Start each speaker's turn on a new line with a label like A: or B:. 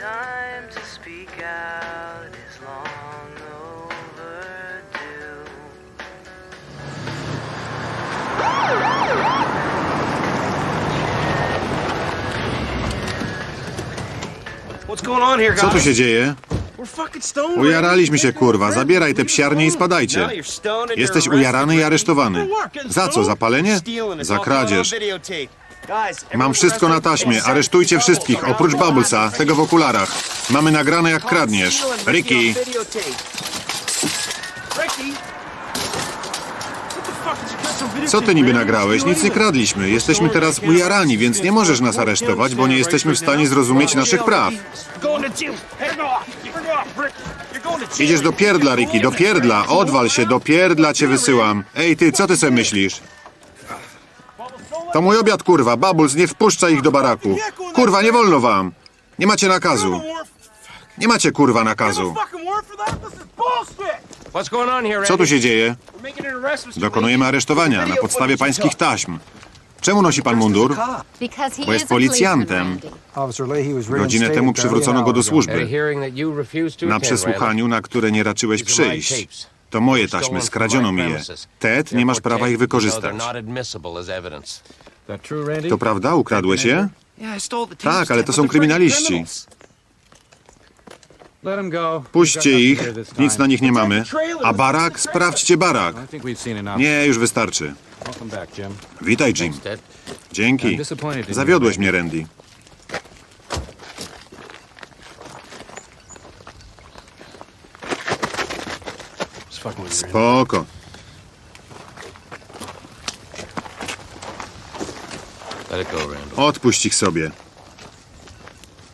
A: time to speak out is long overdue. What's going on here, guys?
B: Co tu się dzieje? Ujaraliśmy się, kurwa. Zabieraj te psiarnie i spadajcie. Jesteś ujarany i aresztowany. Za co? Za palenie? Za kradzież. Mam wszystko na taśmie. Aresztujcie wszystkich, oprócz Bubblesa, tego w okularach. Mamy nagrane jak kradniesz. Ricky, co ty niby nagrałeś? Nic nie kradliśmy. Jesteśmy teraz ujarani, więc nie możesz nas aresztować, bo nie jesteśmy w stanie zrozumieć naszych praw. Idziesz do pierdla, Ricky, do pierdla. Odwal się, do pierdla cię wysyłam. Ej, ty, co ty sobie myślisz? To mój obiad, kurwa. Bubbles, nie wpuszcza ich do baraku. Kurwa, nie wolno wam. Nie macie nakazu. Nie macie, kurwa, nakazu. Co tu się dzieje? Dokonujemy aresztowania na podstawie pańskich taśm. Czemu nosi pan mundur?
C: Bo jest policjantem.
B: Godzinę temu przywrócono go do służby. Na przesłuchaniu, na które nie raczyłeś przyjść. To moje taśmy, skradziono mi je. Ted, nie masz prawa ich wykorzystać. To prawda? Ukradłeś je? Tak, ale to są kryminaliści. Puśćcie ich, nic na nich nie mamy. A barak? Sprawdźcie barak. Nie, już wystarczy. Witaj, Jim. Dzięki. Zawiodłeś mnie, Randy. Spoko. Odpuść ich sobie.